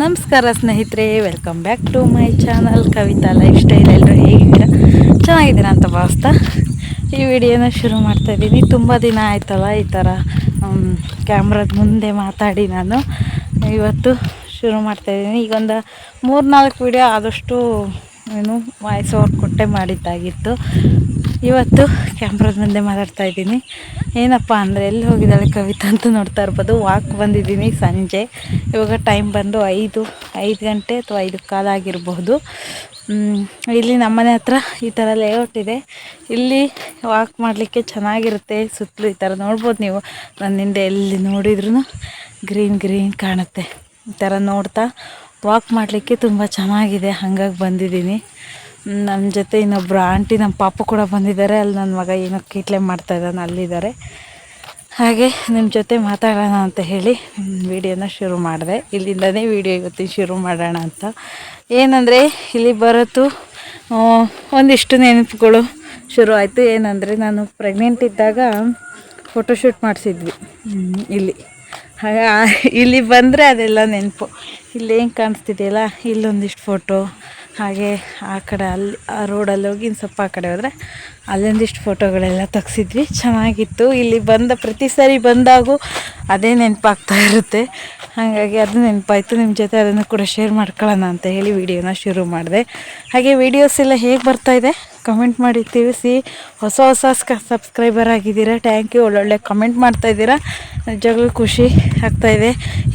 ನಮಸ್ಕಾರ ಸ್ನೇಹಿತರೆ welcome back to my channel Kavitha lifestyle ಎಲ್ಲರೂ ಹೇಗಿದ್ದೀರಾ? ಚೆನ್ನಾಗಿದ್ದೀರಾ ಅಂತ ಭಾವಿಸ್ತಾ ಈ ವಿಡಿಯೋನ ಶುರು ಮಾಡ್ತಾ ಇದ್ದೀನಿ. ತುಂಬ ದಿನ ಆಯ್ತಲ್ಲ ಈ ಥರ ಕ್ಯಾಮ್ರದ ಮುಂದೆ ಮಾತಾಡಿ ನಾನು. ಇವತ್ತು ಶುರು ಮಾಡ್ತಾಯಿದ್ದೀನಿ ಈಗೊಂದು ಮೂರು ನಾಲ್ಕು ವಿಡಿಯೋ ಆದಷ್ಟು ಏನು ವಾಯ್ಸ್ ಓವರ್ ಕೊಟ್ಟೆ ಮಾಡಿದ್ದಾಗಿತ್ತು. ಇವತ್ತು ಕ್ಯಾಮ್ರದ ಮುಂದೆ ಮಾತಾಡ್ತಾ ಇದ್ದೀನಿ. ಏನಪ್ಪ ಅಂದರೆ ಎಲ್ಲಿ ಹೋಗಿದ್ದಾಳೆ ಕವಿತಾ ಅಂತ ನೋಡ್ತಾ ಇರ್ಬೋದು. ವಾಕ್ ಬಂದಿದ್ದೀನಿ ಸಂಜೆ. ಇವಾಗ ಟೈಮ್ ಬಂದು ಐದು ಐದು ಗಂಟೆ ಅಥವಾ ಐದು ಕಾಲ ಆಗಿರಬಹುದು ಇಲ್ಲಿ ನಮ್ಮನೆ ಹತ್ರ ಈ ಥರ ಲೇಔಟ್ ಇದೆ. ಇಲ್ಲಿ ವಾಕ್ ಮಾಡಲಿಕ್ಕೆ ಚೆನ್ನಾಗಿರುತ್ತೆ ಸುತ್ತಲೂ ಈ ಥರ ನೋಡ್ಬೋದು ನೀವು. ನನ್ನ ಹಿಂದೆ ಎಲ್ಲಿ ನೋಡಿದ್ರೂ ಗ್ರೀನ್ ಗ್ರೀನ್ ಕಾಣುತ್ತೆ. ಈ ಥರ ನೋಡ್ತಾ ವಾಕ್ ಮಾಡಲಿಕ್ಕೆ ತುಂಬ ಚೆನ್ನಾಗಿದೆ. ಹಾಗಾಗಿ ಬಂದಿದ್ದೀನಿ. ನಮ್ಮ ಜೊತೆ ಇನ್ನೊಬ್ಬರು ಆಂಟಿ ನಮ್ಮ ಪಾಪ ಕೂಡ ಬಂದಿದ್ದಾರೆ. ಅಲ್ಲಿ ನನ್ನ ಮಗ ಏನೋ ಕೀಟ್ಲೆ ಮಾಡ್ತಾಯಿದ್ದಾನೆ ಅಲ್ಲಿದ್ದಾರೆ. ಹಾಗೆ ನಿಮ್ಮ ಜೊತೆ ಮಾತಾಡೋಣ ಅಂತ ಹೇಳಿ ವಿಡಿಯೋನ ಶುರು ಮಾಡಿದೆ. ಇಲ್ಲಿಂದನೇ ವಿಡಿಯೋ ಇವತ್ತಿನ ಶುರು ಮಾಡೋಣ ಅಂತ. ಏನಂದರೆ, ಇಲ್ಲಿ ಬರೋದು ಒಂದಿಷ್ಟು ನೆನಪುಗಳು ಶುರು ಆಯಿತು. ಏನಂದರೆ, ನಾನು ಪ್ರೆಗ್ನೆಂಟ್ ಇದ್ದಾಗ ಫೋಟೋಶೂಟ್ ಮಾಡಿಸಿದ್ವಿ. ಇಲ್ಲಿ. ಹಾಗೆ ಇಲ್ಲಿ ಬಂದರೆ ಅದೆಲ್ಲ ನೆನಪು. ಇಲ್ಲಿ ಏನು ಕಾಣಿಸ್ತಿದೆಯಲ್ಲ, ಇಲ್ಲೊಂದಿಷ್ಟು ಫೋಟೋ ಹಾಗೆ ಆ ಕಡೆ ಅಲ್ಲಿ, ಆ ರೋಡಲ್ಲಿ ಹೋಗಿ ಇನ್ನು ಸ್ವಲ್ಪ ಆ ಕಡೆ ಹೋದರೆ ಅಲ್ಲೊಂದಿಷ್ಟು ಫೋಟೋಗಳೆಲ್ಲ ತೆಗ್ಸಿದ್ವಿ. ಚೆನ್ನಾಗಿತ್ತು. ಇಲ್ಲಿ ಬಂದ ಪ್ರತಿ ಸಾರಿ ಬಂದಾಗೂ ಅದೇ ನೆನಪಾಗ್ತಾ ಇರುತ್ತೆ. ಹಾಗಾಗಿ ಅದು ನೆನಪಾಯಿತು. ನಿಮ್ಮ ಜೊತೆ ಅದನ್ನು ಕೂಡ ಶೇರ್ ಮಾಡ್ಕೊಳ್ಳೋಣ ಅಂತ ಹೇಳಿ ವಿಡಿಯೋನ ಶುರು ಮಾಡಿದೆ. ಹಾಗೆ ವೀಡಿಯೋಸ್ ಎಲ್ಲ ಹೇಗೆ ಬರ್ತಾಯಿದೆ ಕಮೆಂಟ್ ಮಾಡಿ ತಿಳಿಸಿ. ಹೊಸ ಹೊಸ ಸಬ್ಸ್ಕ್ರೈಬರ್ ಆಗಿದ್ದೀರಾ? ಥ್ಯಾಂಕ್ ಯು ಒಳ್ಳೊಳ್ಳೆ ಕಮೆಂಟ್ ಮಾಡ್ತಾಯಿದ್ದೀರಾ ನಿಜವಾಗ್ಲೂ ಖುಷಿ ಆಗ್ತಾಯಿದೆ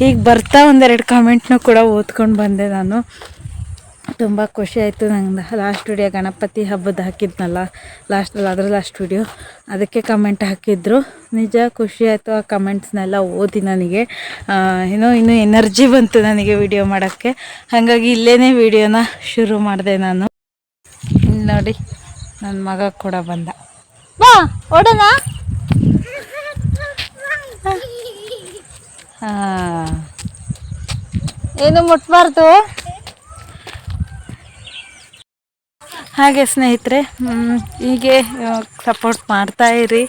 ಈಗ ಬರ್ತಾ ಒಂದೆರಡು ಕಮೆಂಟ್ನೂ ಕೂಡ ಓದ್ಕೊಂಡು ಬಂದೆ ನಾನು. ತುಂಬ ಖುಷಿ ಆಯಿತು ನಂಗೆ ಲಾಸ್ಟ್ ವಿಡಿಯೋ ಗಣಪತಿ ಹಬ್ಬದ ಹಾಕಿದ್ನಲ್ಲ ಲಾಸ್ಟಲ್ಲಿ ಅದ್ರ ಲಾಸ್ಟ್ ವಿಡಿಯೋ ಅದಕ್ಕೆ ಕಮೆಂಟ್ ಹಾಕಿದ್ರು. ನಿಜ ಖುಷಿ ಆಯಿತು ಆ ಕಮೆಂಟ್ಸ್ನೆಲ್ಲ ಓದಿ ನನಗೆ. ಏನೋ ಇನ್ನೂ ಎನರ್ಜಿ ಬಂತು ನನಗೆ ವಿಡಿಯೋ ಮಾಡೋಕ್ಕೆ. ಹಾಗಾಗಿ ಇಲ್ಲೇ ವಿಡಿಯೋನ ಶುರು ಮಾಡಿದೆ ನಾನು. ನೋಡಿ ನನ್ನ ಮಗ ಕೂಡ ಬಂದ. ಬಾ ಓಡೋಣ? ಹಾಂ. ಏನು ಮುಟ್ಬಾರ್ದು? ಹಾಗೆ ಸ್ನೇಹಿತರೆ ಹೀಗೆ ಸಪೋರ್ಟ್ ಮಾಡ್ತಾ ಇರಿ.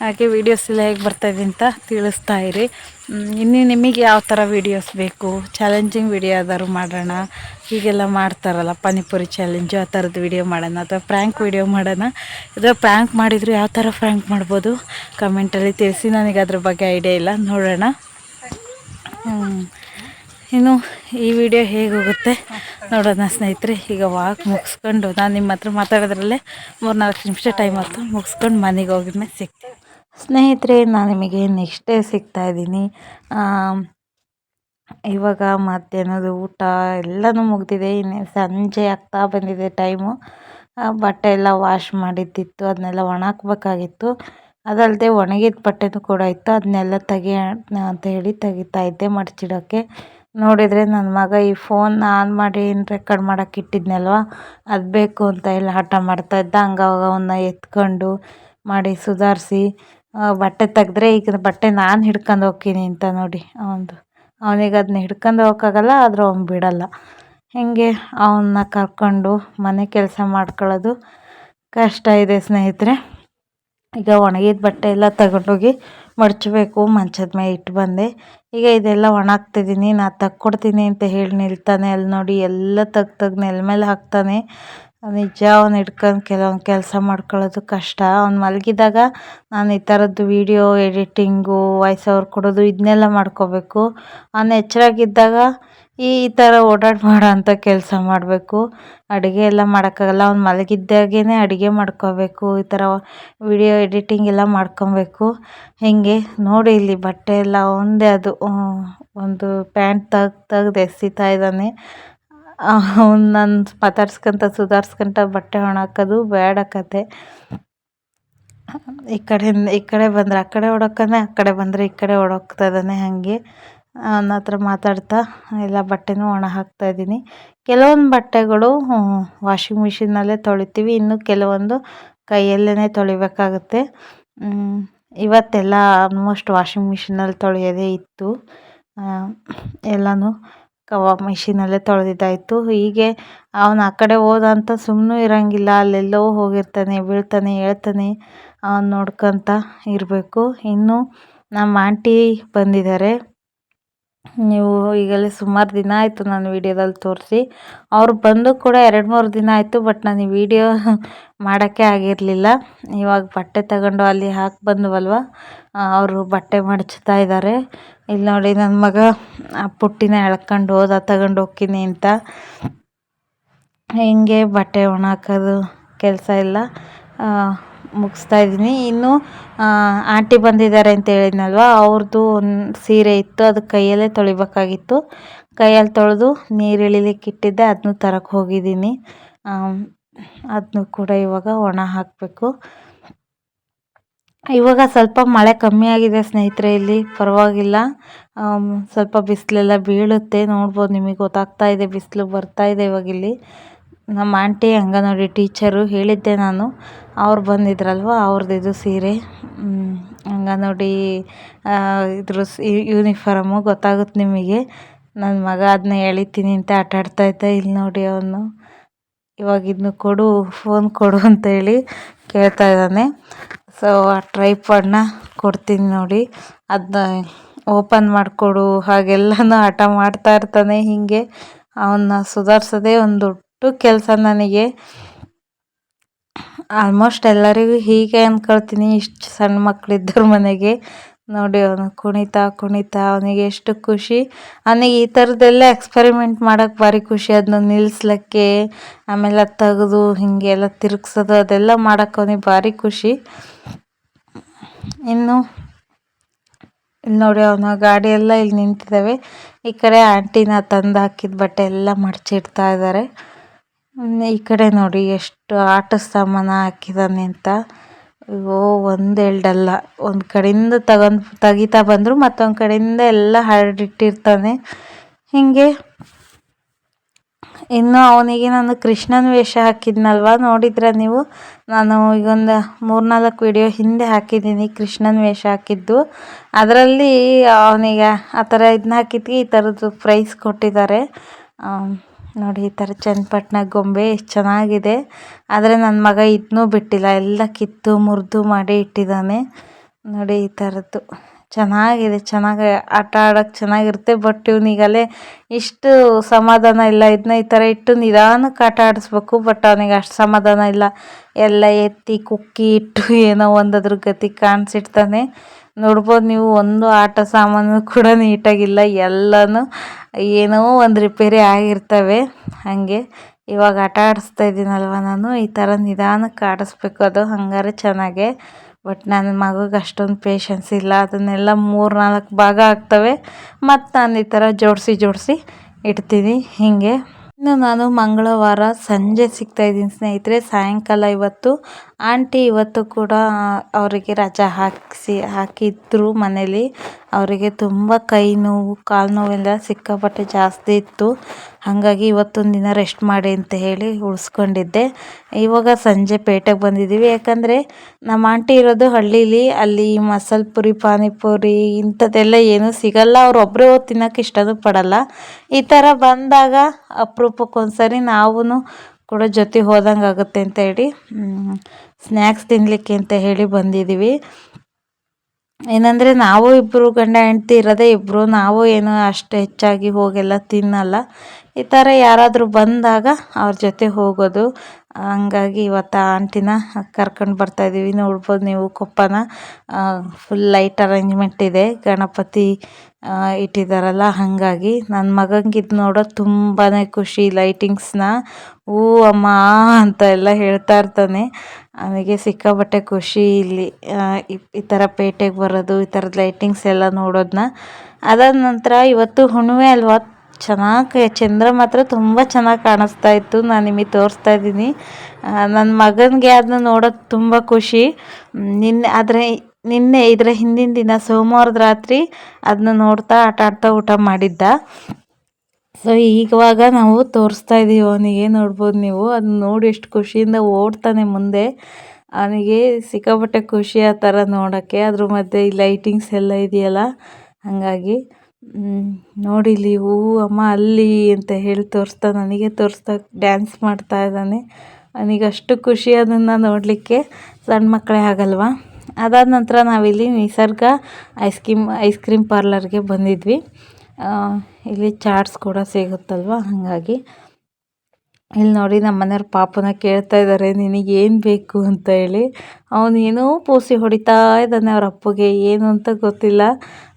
ಹಾಗೆ ವೀಡಿಯೋಸ್ ಎಲ್ಲ ಹೇಗೆ ಬರ್ತಾಯಿದೆ ಅಂತ ತಿಳಿಸ್ತಾ ಇರಿ. ಇನ್ನು ನಿಮಗೆ ಯಾವ ಥರ ವೀಡಿಯೋಸ್ ಬೇಕು? ಚಾಲೆಂಜಿಂಗ್ ವಿಡಿಯೋ ಯಾವ್ದಾದ್ರು ಮಾಡೋಣ? ಹೀಗೆಲ್ಲ ಮಾಡ್ತಾರಲ್ಲ, ಪಾನಿಪುರಿ ಚಾಲೆಂಜು ಆ ಥರದ್ದು ವಿಡಿಯೋ ಮಾಡೋಣ, ಅಥವಾ ಪ್ರ್ಯಾಂಕ್ ವಿಡಿಯೋ ಮಾಡೋಣ? ಅಥವಾ ಪ್ರ್ಯಾಂಕ್ ಮಾಡಿದ್ರು ಯಾವ ಥರ ಪ್ರ್ಯಾಂಕ್ ಮಾಡ್ಬೋದು? ಕಮೆಂಟಲ್ಲಿ ತಿಳಿಸಿ, ನನಗೆ ಅದ್ರ ಬಗ್ಗೆ ಐಡಿಯಾ ಇಲ್ಲ. ನೋಡೋಣ. ಇನ್ನು ಈ ವಿಡಿಯೋ ಹೇಗೆ ಹೋಗುತ್ತೆ ನೋಡೋಣ ಸ್ನೇಹಿತರೆ. ಈಗ ವಾಕ್ ಮುಗಿಸ್ಕೊಂಡು ನಾನು ನಿಮ್ಮ ಹತ್ರ ಮಾತಾಡೋದ್ರಲ್ಲೇ ಮೂರು ನಾಲ್ಕು ನಿಮಿಷ ಟೈಮ್ ಆಯ್ತು. ಮುಗಿಸ್ಕೊಂಡು ಮನೆಗೆ ಹೋಗಿದ್ಮೇಲೆ ಸಿಗ್ತೀನಿ ಸ್ನೇಹಿತರೆ, ನಾನು ನಿಮಗೆ ನೆಕ್ಸ್ಟ್ ಡೇ ಸಿಗ್ತಾ ಇದ್ದೀನಿ. ಇವಾಗ ಮಧ್ಯಾಹ್ನದ ಊಟ ಎಲ್ಲನೂ ಮುಗಿದಿದೆ. ಇನ್ನು ಸಂಜೆ ಆಗ್ತಾ ಬಂದಿದೆ ಟೈಮು ಬಟ್ಟೆ ಎಲ್ಲ ವಾಶ್ ಮಾಡಿದ್ದಿತ್ತು. ಅದನ್ನೆಲ್ಲ ಒಣಾಕ್ಬೇಕಾಗಿತ್ತು. ಅದಲ್ಲದೆ ಒಣಗಿದ ಬಟ್ಟೆನೂ ಕೂಡ ಇತ್ತು. ಅದನ್ನೆಲ್ಲ ತೆಗೆಯ ಅಂತ ಹೇಳಿ ತೆಗಿತಾ ಇದ್ದೆ ಮಡ್ಚಿಡೋಕ್ಕೆ ನೋಡಿದರೆ ನನ್ನ ಮಗ ಈ ಫೋನ್ ಆನ್ ಮಾಡಿ ಏನು ರೆಕಾರ್ಡ್ ಮಾಡಕ್ಕೆ ಇಟ್ಟಿದ್ನಲ್ವ? ಅದು ಬೇಕು ಅಂತ ಎಲ್ಲ ಹಠ ಮಾಡ್ತಾಯಿದ್ದ ಹಂಗೆ ಅವಾಗ ಅವನ್ನ ಎತ್ಕೊಂಡು ಮಾಡಿ ಸುಧಾರಿಸಿ ಬಟ್ಟೆ ತೆಗೆದ್ರೆ ಈಗ ಬಟ್ಟೆ ನಾನು ಹಿಡ್ಕೊಂಡು ಹೋಗ್ತೀನಿ ಅಂತ ನೋಡಿ ಅವನದು. ಅವನಿಗೆ ಅದನ್ನ ಹಿಡ್ಕೊಂಡು ಹೋಗೋಕ್ಕಾಗಲ್ಲ, ಆದರೂ ಅವ್ನು ಬಿಡಲ್ಲ. ಹೀಗೆ ಅವನ್ನ ಕರ್ಕೊಂಡು ಮನೆ ಕೆಲಸ ಮಾಡ್ಕೊಳ್ಳೋದು ಕಷ್ಟ ಇದೆ ಸ್ನೇಹಿತರೆ. ಈಗ ಒಣಗಿದ ಬಟ್ಟೆ ಎಲ್ಲ ತಗೊಂಡೋಗಿ ಮಡ್ಚಬೇಕು ಮಂಚದ ಮೇಲೆ ಇಟ್ಟು ಬಂದೆ. ಈಗ ಇದೆಲ್ಲ ಒಣಾಗ್ತಿದ್ದೀನಿ ನಾ ತಕ್ಕೊಡ್ತೀನಿ ಅಂತ ಹೇಳಿ ನಿಲ್ತಾನೆ. ಅಲ್ಲಿ ನೋಡಿ ಎಲ್ಲ ತೆಗ್ದು ತೆಗ್ದು ನೆಲ ಮೇಲೆ ಹಾಕ್ತಾನೆ. ನಿಜ ಅವ್ನು ಹಿಡ್ಕೊಂಡು ಕೆಲವೊಂದು ಕೆಲಸ ಮಾಡ್ಕೊಳ್ಳೋದು ಕಷ್ಟ. ಅವ್ನು ಮಲಗಿದಾಗ ನಾನು ಈ ಥರದ್ದು ವೀಡಿಯೋ, ಎಡಿಟಿಂಗು, ವಾಯ್ಸ್ ಓವರ್ ಕೊಡೋದು ಇದನ್ನೆಲ್ಲ ಮಾಡ್ಕೋಬೇಕು. ಅವ್ನು ಎಚ್ಚರಾಗಿದ್ದಾಗ ಈ ಥರ ಓಡಾಡಿ ಅಂಥ ಕೆಲಸ ಮಾಡಬೇಕು. ಅಡುಗೆ ಎಲ್ಲ ಮಾಡೋಕ್ಕಾಗಲ್ಲ. ಅವ್ನು ಮಲಗಿದ್ದಾಗೇ ಅಡುಗೆ ಮಾಡ್ಕೋಬೇಕು. ಈ ಥರ ವಿಡಿಯೋ ಎಡಿಟಿಂಗ್ ಎಲ್ಲ ಮಾಡ್ಕೊಬೇಕು. ಹೀಗೆ ನೋಡಿ ಇಲ್ಲಿ ಬಟ್ಟೆ ಎಲ್ಲ ಒಂದೇ ಅದು ಒಂದು ಪ್ಯಾಂಟ್ ತೆಗ್ದು ತೆಗ್ದು ಎಸಿತಾ ಇದ್ದಾನೆ. ಅವ್ನು ನಾನು ಮಾತಾಡ್ಸ್ಕೊಂತ ಸುಧಾರಿಸ್ಕೊಂತ ಬಟ್ಟೆ ಒಣಾಕೋದು ಬೇಡ ಕತೆ. ಈ ಕಡೆಯಿಂದ, ಈ ಕಡೆ ಬಂದರೆ ಆ ಕಡೆ ಓಡೋಕ್ಕಾನೆ ಆ ಕಡೆ ಬಂದರೆ ಈ ಕಡೆ ಓಡೋಗ್ತಾ ಇದ್ದಾನೆ ಹಾಗೆ. ಅವನ ಹತ್ರ ಮಾತಾಡ್ತಾ, ಎಲ್ಲ ಬಟ್ಟೆನೂ ಒಣ ಹಾಕ್ತಾ ಇದ್ದೀನಿ. ಕೆಲವೊಂದು ಬಟ್ಟೆಗಳು ವಾಷಿಂಗ್ ಮಿಷಿನಲ್ಲೇ ತೊಳಿತೀವಿ. ಇನ್ನು ಕೆಲವೊಂದು ಕೈಯಲ್ಲೇ ತೊಳಿಬೇಕಾಗುತ್ತೆ. ಇವತ್ತೆಲ್ಲ ಆಲ್ಮೋಸ್ಟ್ ವಾಷಿಂಗ್ ಮಿಷಿನಲ್ಲಿ ತೊಳೆಯೋದೇ ಇತ್ತು. ಎಲ್ಲನೂ ಕವ ಮಿಷಿನಲ್ಲೇ ತೊಳೆದಿದ್ದಾಯಿತು. ಹೀಗೆ ಅವನು ಆ ಕಡೆ ಹೋದ ಅಂತ ಸುಮ್ಮನೆ ಇರೋಂಗಿಲ್ಲ. ಅಲ್ಲೆಲ್ಲೋ ಹೋಗಿರ್ತಾನೆ, ಬೀಳ್ತಾನೆ, ಹೇಳ್ತಾನೆ ಅವನು ನೋಡ್ಕೊತ ಇರಬೇಕು. ಇನ್ನು ನಮ್ಮ ಆಂಟಿ ಬಂದಿದ್ದಾರೆ. ನೀವು ಈಗಲೇ ಸುಮಾರು ದಿನ ಆಯಿತು ನಾನು ವಿಡಿಯೋದಲ್ಲಿ ತೋರಿಸಿ. ಅವ್ರು ಬಂದು ಕೂಡ ಎರಡು ಮೂರು ದಿನ ಆಯಿತು, ಬಟ್ ನಾನು ಈ ವಿಡಿಯೋ ಮಾಡೋಕ್ಕೆ ಆಗಿರಲಿಲ್ಲ. ಇವಾಗ ಬಟ್ಟೆ ತಗೊಂಡು ಅಲ್ಲಿ ಹಾಕಿ ಬಂದವಲ್ವ? ಅವರು ಬಟ್ಟೆ ಮಡಚ್ತಾ ಇದ್ದಾರೆ ಇಲ್ಲಿ ನೋಡಿ ನನ್ನ ಮಗ, ಆ ಪುಟ್ಟಿನ ಎಳ್ಕೊಂಡು ಹೋದ, ತಗೊಂಡು ಹೋಗ್ತೀನಿ ಅಂತ. ಹಿಂಗೆ ಬಟ್ಟೆ ಒಣ ಹಾಕೋದು ಕೆಲಸ ಎಲ್ಲ ಮುಗಿಸ್ತಾ ಇದ್ದೀನಿ. ಇನ್ನು ಆಂಟಿ ಬಂದಿದ್ದಾರೆ ಅಂತ ಹೇಳಿದ್ನಲ್ವ ಅವ್ರದ್ದು ಒಂದು ಸೀರೆ ಇತ್ತು, ಅದು ಕೈಯಲ್ಲೇ ತೊಳಿಬೇಕಾಗಿತ್ತು. ಕೈಯಲ್ಲಿ ತೊಳೆದು ನೀರು ಇಳಿಲಿಕ್ಕೆ ಇಟ್ಟಿದ್ದೆ ಅದನ್ನು ತರಕ್ಕೆ ಹೋಗಿದ್ದೀನಿ. ಅದನ್ನು ಕೂಡ ಇವಾಗ ಒಣ ಹಾಕಬೇಕು. ಇವಾಗ ಸ್ವಲ್ಪ ಮಳೆ ಕಮ್ಮಿ ಆಗಿದೆ ಸ್ನೇಹಿತರೆ, ಇಲ್ಲಿ ಪರವಾಗಿಲ್ಲ. ಸ್ವಲ್ಪ ಬಿಸಿಲೆಲ್ಲ ಬೀಳುತ್ತೆ, ನೋಡ್ಬೋದು ನಿಮಗೆ ಗೊತ್ತಾಗ್ತಾ ಇದೆ, ಬಿಸಿಲು ಬರ್ತಾ ಇದೆ ಇವಾಗ ಇಲ್ಲಿ. ನಮ್ಮ ಆಂಟಿ ಅಂಗನವಾಡಿ ಟೀಚರು ಹೇಳಿದ್ದೆ ನಾನು. ಅವ್ರು ಬಂದಿದ್ರಲ್ವ ಅವ್ರದ್ದು ಇದು ಸೀರೆ. ಅಂಗನವಾಡಿ ಇದ್ರ ಯೂನಿಫಾರಮು ಗೊತ್ತಾಗುತ್ತೆ ನಿಮಗೆ. ನನ್ನ ಮಗ ಅದನ್ನ ಎಳಿತೀನಿ ಅಂತ ಆಟ ಆಡ್ತಾಯಿದ್ದ ಇಲ್ಲಿ ನೋಡಿ ಅವನು. ಇವಾಗ ಇದನ್ನು ಕೊಡು ಫೋನ್ ಕೊಡು ಅಂತ ಹೇಳಿ ಕೇಳ್ತಾ ಇದ್ದಾನೆ. ಸೊ ಆ ಟ್ರೈಪಾಡನ್ನ ಕೊಡ್ತೀನಿ ನೋಡಿ. ಅದನ್ನ ಓಪನ್ ಮಾಡಿಕೊಡು, ಹಾಗೆಲ್ಲನೂ ಆಟ ಮಾಡ್ತಾ ಇರ್ತಾನೆ ಹೀಗೆ. ಅವನ್ನ ಸುಧಾರಿಸೋದೇ ಒಂದು ದೊಡ್ಡ ಕೆಲಸ ನನಗೆ. ಆಲ್ಮೋಸ್ಟ್ ಎಲ್ಲರಿಗೂ ಹೀಗೆ ಅಂದ್ಕೊಳ್ತೀನಿ ಇಷ್ಟು ಸಣ್ಣ ಮಕ್ಕಳಿದ್ದರು ಮನೆಗೆ. ನೋಡಿ ಅವನು ಕುಣಿತಾ ಕುಣಿತಾ ಅವನಿಗೆ ಎಷ್ಟು ಖುಷಿ. ಅವನಿಗೆ ಈ ಥರದ್ದೆಲ್ಲ ಎಕ್ಸ್ಪೆರಿಮೆಂಟ್ ಮಾಡೋಕ್ಕೆ ಭಾರಿ ಖುಷಿ. ಅದನ್ನ ನಿಲ್ಲಿಸ್ಲಿಕ್ಕೆ ಆಮೇಲೆ ಅದು ತೆಗೆದು, ಹೀಗೆಲ್ಲ ತಿರುಗ್ಸೋದು, ಅದೆಲ್ಲ ಮಾಡೋಕ್ಕೆ ಅವನಿಗೆ ಭಾರಿ ಖುಷಿ. ಇನ್ನು ಇಲ್ಲಿ ನೋಡಿ ಅವನ ಗಾಡಿ ಎಲ್ಲ ಇಲ್ಲಿ ನಿಂತಿದ್ದಾವೆ ಈ ಕಡೆ ಆಂಟಿನ ತಂದು ಹಾಕಿದ ಬಟ್ಟೆ ಎಲ್ಲ ಮಡಚಿಡ್ತಾ ಇದ್ದಾರೆ ಈ ಕಡೆ ನೋಡಿ ಎಷ್ಟು ಆಟ ಸಾಮಾನು ಹಾಕಿದ್ದಾನೆ ಅಂತ. ಅಯ್ಯೋ ಒಂದೆರಡಲ್ಲ ಒಂದು ಕಡೆಯಿಂದ ತಗೊಂಡ್ ತೆಗಿತಾ ಬಂದರು, ಮತ್ತೊಂದು ಕಡೆಯಿಂದ ಎಲ್ಲ ಹರಡಿಟ್ಟಿರ್ತಾನೆ. ಹೀಗೆ ಇನ್ನು ಅವನಿಗೆ ನಾನು ಕೃಷ್ಣನ ವೇಷ ಹಾಕಿದ್ನಲ್ವ ನೋಡಿದ್ರೆ ನೀವು? ನಾನು ಈಗೊಂದು ಮೂರ್ನಾಲ್ಕು ವಿಡಿಯೋ ಹಿಂದೆ ಹಾಕಿದ್ದೀನಿ ಕೃಷ್ಣನ ವೇಷ ಹಾಕಿದ್ದು. ಅದರಲ್ಲಿ ಅವನಿಗೆ ಆ ಥರ ಇದನ್ನ ಹಾಕಿದ್ವಿ ಈ ಥರದ್ದು ಪ್ರೈಸ್ ಕೊಟ್ಟಿದ್ದಾರೆ. ನೋಡಿ, ಈ ಥರ ಚನ್ನಪಟ್ಟಣ ಗೊಂಬೆ ಎಷ್ಟು ಚೆನ್ನಾಗಿದೆ. ಆದರೆ ನನ್ನ ಮಗ ಇದನ್ನೂ ಬಿಟ್ಟಿಲ್ಲ. ಎಲ್ಲ ಕಿತ್ತು ಮುರಿದು ಮಾಡಿ ಇಟ್ಟಿದ್ದಾನೆ. ನೋಡಿ, ಈ ಥರದ್ದು. ಚೆನ್ನಾಗಿದೆ. ಚೆನ್ನಾಗಿ ಆಟ ಆಡೋಕ್ಕೆ ಚೆನ್ನಾಗಿರುತ್ತೆ. ಬಟ್ ಇವನಿಗಲ್ಲೇ ಇಷ್ಟು ಸಮಾಧಾನ ಇಲ್ಲ. ಇದನ್ನ ಈ ಥರ ಇಟ್ಟು ನಿಧಾನಕ್ಕೆ ಆಟ ಆಡಿಸ್ಬೇಕು. ಬಟ್ ಅವನಿಗೆ ಅಷ್ಟು ಸಮಾಧಾನ ಇಲ್ಲ. ಎಲ್ಲ ಎತ್ತಿ, ಕುಕ್ಕಿ ಇಟ್ಟು ಏನೋ ಒಂದದ್ರ ಗತಿ ಕಾಣಿಸಿಡ್ತಾನೆ. ನೋಡ್ಬೋದು ನೀವು ಒಂದು ಆಟ ಸಾಮಾನು ಕೂಡ ನೀಟಾಗಿಲ್ಲ. ಎಲ್ಲನೂ ಏನೋ ಒಂದು ರಿಪೇರಿ ಆಗಿರ್ತವೆ. ಹಾಗೆ ಇವಾಗ ಆಟ ಆಡಿಸ್ತಾ ಇದ್ದೀನಲ್ವ ನಾನು. ಈ ಥರ ನಿಧಾನಕ್ಕೆ ಆಡಿಸ್ಬೇಕು ಅದು ಹಂಗಾರೆ ಚೆನ್ನಾಗೆ. ಬಟ್ ನನ್ನ ಮಗುಗೆ ಅಷ್ಟೊಂದು ಪೇಷನ್ಸ್ ಇಲ್ಲ. ಅದನ್ನೆಲ್ಲ ಮೂರು ನಾಲ್ಕು ಭಾಗ ಆಗ್ತವೆ. ಮತ್ತು ನಾನು ಈ ಥರ ಜೋಡಿಸಿ ಜೋಡಿಸಿ ಇಡ್ತೀನಿ. ಹೀಗೆ ಇನ್ನು ನಾನು ಮಂಗಳವಾರ ಸಂಜೆ ಸಿಗ್ತಾ ಇದ್ದೀನಿ ಸ್ನೇಹಿತರೆ. ಸಾಯಂಕಾಲ ಇವತ್ತು ಆಂಟಿ ಇವತ್ತು ಕೂಡ ಅವರಿಗೆ ರಜಾ ಹಾಕಿಸಿ, ಹಾಕಿದ್ರು ಮನೇಲಿ. ಅವರಿಗೆ ತುಂಬ ಕೈ ನೋವು, ಕಾಲು ನೋವೆಲ್ಲ ಸಿಕ್ಕಾಪಟ್ಟೆ ಜಾಸ್ತಿ ಇತ್ತು. ಹಾಗಾಗಿ ಇವತ್ತೊಂದು ದಿನ ರೆಸ್ಟ್ ಮಾಡಿ ಅಂತ ಹೇಳಿ ಉಳಿಸ್ಕೊಂಡಿದ್ದೆ. ಇವಾಗ ಸಂಜೆ ಪೇಟೆಗೆ ಬಂದಿದ್ದೀವಿ ಯಾಕಂದರೆ ನಮ್ಮ ಆಂಟಿ ಇರೋದು ಹಳ್ಳೀಲಿ. ಅಲ್ಲಿ ಮಸಾಲೆ ಪುರಿ, ಪಾನಿಪುರಿ ಇಂಥದ್ದೆಲ್ಲ ಏನೂ ಸಿಗಲ್ಲ. ಅವ್ರು ಒಬ್ಬರೇ ಹೋಗಿ ತಿನ್ನೋಕೆ ಇಷ್ಟನೂ ಪಡಲ್ಲ. ಈ ಥರ ಬಂದಾಗ ಅಪರೂಪಕ್ಕೊಂದ್ಸರಿ ನಾವು ಕೂಡ ಜೊತೆ ಹೋದಂಗೆ ಆಗುತ್ತೆ ಅಂತ ಹೇಳಿ ಸ್ನ್ಯಾಕ್ಸ್ ತಿನ್ನಲಿಕ್ಕೆ ಅಂತ ಹೇಳಿ ಬಂದಿದ್ದೀವಿ ಏನಂದರೆ ನಾವು ಇಬ್ಬರು ಗಂಡ ಹೆಂಡ್ತಿ ಇರೋದೇ ಇಬ್ಬರು ನಾವು ಏನು ಅಷ್ಟು ಹೆಚ್ಚಾಗಿ ಹೋಗೆಲ್ಲ ತಿನ್ನಲ್ಲ. ಈ ಥರ ಯಾರಾದರೂ ಬಂದಾಗ ಅವ್ರ ಜೊತೆ ಹೋಗೋದು ಹಂಗಾಗಿ ಇವತ್ತು ಆಂಟಿನ ಕರ್ಕೊಂಡು ಬರ್ತಾಯಿದ್ದೀವಿ ನೋಡ್ಬೋದು ನೀವು ಕೊಪ್ಪನ ಫುಲ್ ಲೈಟ್ ಅರೇಂಜ್ಮೆಂಟ್ ಇದೆ. ಗಣಪತಿ ಇಟ್ಟಿದ್ದಾರಲ್ಲ ಹಾಗಾಗಿ ನನ್ನ ಮಗಂಗೆ ಇದು ನೋಡೋದು ತುಂಬಾ ಖುಷಿ ಲೈಟಿಂಗ್ಸ್ನ ಹೂ, ಅಮ್ಮ ಅಂತ ಎಲ್ಲ ಹೇಳ್ತಾ ಇರ್ತಾನೆ. ಅವನಿಗೆ ಸಿಕ್ಕಾಪಟ್ಟೆ ಖುಷಿ ಇಲ್ಲಿ ಈ ಥರ ಪೇಟೆಗೆ ಬರೋದು, ಈ ಥರದ ಲೈಟಿಂಗ್ಸ್ ಎಲ್ಲ ನೋಡೋದನ್ನ ಅದಾದ ನಂತರ ಇವತ್ತು ಹುಣ್ಣಿಮೆ ಅಲ್ವಾ? ಚೆನ್ನಾಗಿ ಚಂದ್ರ ಮಾತ್ರ ತುಂಬ ಚೆನ್ನಾಗಿ ಕಾಣಿಸ್ತಾ ಇತ್ತು. ನಾನು ನಿಮಗೆ ತೋರಿಸ್ತಾ ಇದ್ದೀನಿ. ನನ್ನ ಮಗನಿಗೆ ಅದನ್ನ ನೋಡೋದು ತುಂಬ ಖುಷಿ. ನಿನ್ನೆ, ಆದರೆ, ನಿನ್ನೆ ಇದರ ಹಿಂದಿನ ದಿನ ಸೋಮವಾರದ ರಾತ್ರಿ ಅದನ್ನ ನೋಡ್ತಾ ಆಟ ಆಡ್ತಾ ಊಟ ಮಾಡಿದ್ದ. ಸೊ, ಈಗವಾಗ ನಾವು ತೋರಿಸ್ತಾ ಇದ್ದೀವಿ ಅವನಿಗೆ ನೋಡ್ಬೋದು ನೀವು. ಅದನ್ನ ನೋಡಿ ಎಷ್ಟು ಖುಷಿಯಿಂದ ಓಡ್ತಾನೆ ಮುಂದೆ. ಅವನಿಗೆ ಸಿಕ್ಕಾಪಟ್ಟೆ ಖುಷಿ ಆ ಥರ ನೋಡೋಕ್ಕೆ. ಅದ್ರ ಮಧ್ಯೆ ಈ ಲೈಟಿಂಗ್ಸ್ ಎಲ್ಲ ಇದೆಯಲ್ಲ? ಹಾಗಾಗಿ ನೋಡಿ ಇಲ್ಲಿ, ಹೂ, ಅಮ್ಮ ಅಲ್ಲಿ ಅಂತ ಹೇಳಿ ತೋರಿಸ್ತಾ, ನನಗೆ ತೋರಿಸ್ತಾ ಡ್ಯಾನ್ಸ್ ಮಾಡ್ತಾ ಇದ್ದಾನೆ. ನನಗೆ ಅಷ್ಟು ಖುಷಿ ಅದನ್ನು ನೋಡಲಿಕ್ಕೆ. ಸಣ್ಣ ಮಕ್ಕಳೇ ಆಗಲ್ವಾ? ಅದಾದ ನಂತರ ನಾವಿಲ್ಲಿ Nisarga ice cream ice cream ಪಾರ್ಲರ್ಗೆ ಬಂದಿದ್ವಿ. ಇಲ್ಲಿ ಚಾಟ್ಸ್ ಕೂಡ ಸಿಗುತ್ತಲ್ವ? ಹಾಗಾಗಿ. ಇಲ್ಲಿ ನೋಡಿ ನಮ್ಮ ಮನೆಯವ್ರ ಪಾಪನ ಕೇಳ್ತಾ ಇದ್ದಾರೆ ನಿನಗೆ ಏನು ಬೇಕು ಅಂತ ಹೇಳಿ. ಅವನೇನೋ ಪೂಸಿ ಹೊಡಿತಾ ಇದ್ದಾನೆ ಅವ್ರ ಅಪ್ಪಗೆ, ಏನು ಅಂತ ಗೊತ್ತಿಲ್ಲ.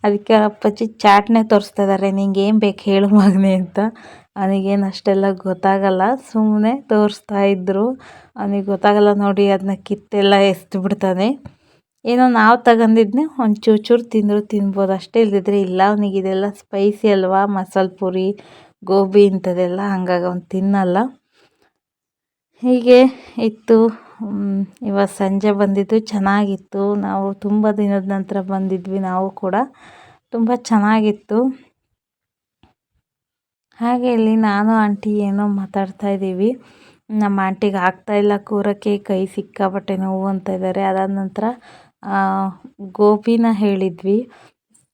ಅದಕ್ಕೆ ಅವ್ರ ಅಪ್ಪಾಜಿ ಚಾಟ್ನೆ ತೋರಿಸ್ತಾ ಇದ್ದಾರೆ ನಿಂಗೆ ಏನು ಬೇಕು ಹೇಳು ಮಗನೇ ಅಂತ. ಅವನಿಗೇನು ಅಷ್ಟೆಲ್ಲ ಗೊತ್ತಾಗಲ್ಲ ಸುಮ್ಮನೆ ತೋರಿಸ್ತಾ ಇದ್ದರು ಅವನಿಗೆ ಗೊತ್ತಾಗಲ್ಲ ನೋಡಿ ಅದನ್ನ ಕಿತ್ತೆಲ್ಲ ಎಸ್ದು ಬಿಡ್ತಾನೆ. ಏನೋ ನಾವು ತಗೊಂಡಿದ್ನೆ ಒಂದು ಚೂರು ಚೂರು ತಿಂದರೂ, ತಿನ್ಬೋದು. ಅಷ್ಟೇ ಇಲ್ದಿದ್ರೆ ಇಲ್ಲ, ಅವನಿಗೆ ಇದೆಲ್ಲ ಸ್ಪೈಸಿ ಅಲ್ವಾ, ಮಸಾಲೆ ಪುರಿ, ಗೋಬಿ ಇಂಥದ್ದೆಲ್ಲ ಹಂಗಾಗಿ ಅವ್ನು ತಿನ್ನಲ್ಲ. ಹೀಗೆ ಇತ್ತು. ಇವತ್ತು ಸಂಜೆ ಬಂದಿದ್ದು ಚೆನ್ನಾಗಿತ್ತು. ನಾವು ತುಂಬ ದಿನದ ನಂತರ ಬಂದಿದ್ವಿ ನಾವು ಕೂಡ. ತುಂಬ ಚೆನ್ನಾಗಿತ್ತು. ಹಾಗೆ ಇಲ್ಲಿ ನಾನು, ಆಂಟಿ ಏನೋ ಮಾತಾಡ್ತಾ ಇದ್ದೀವಿ. ನಮ್ಮ ಆಂಟಿಗೆ ಆಗ್ತಾ ಇಲ್ಲ ಕೂರಕ್ಕೆ, ಕೈ ಸಿಕ್ಕಾಪಟ್ಟೆ ನೋವು ಅಂತ ಇದ್ದಾರೆ. ಅದಾದ ನಂತರ ಗೋಬಿನ ಹೇಳಿದ್ವಿ.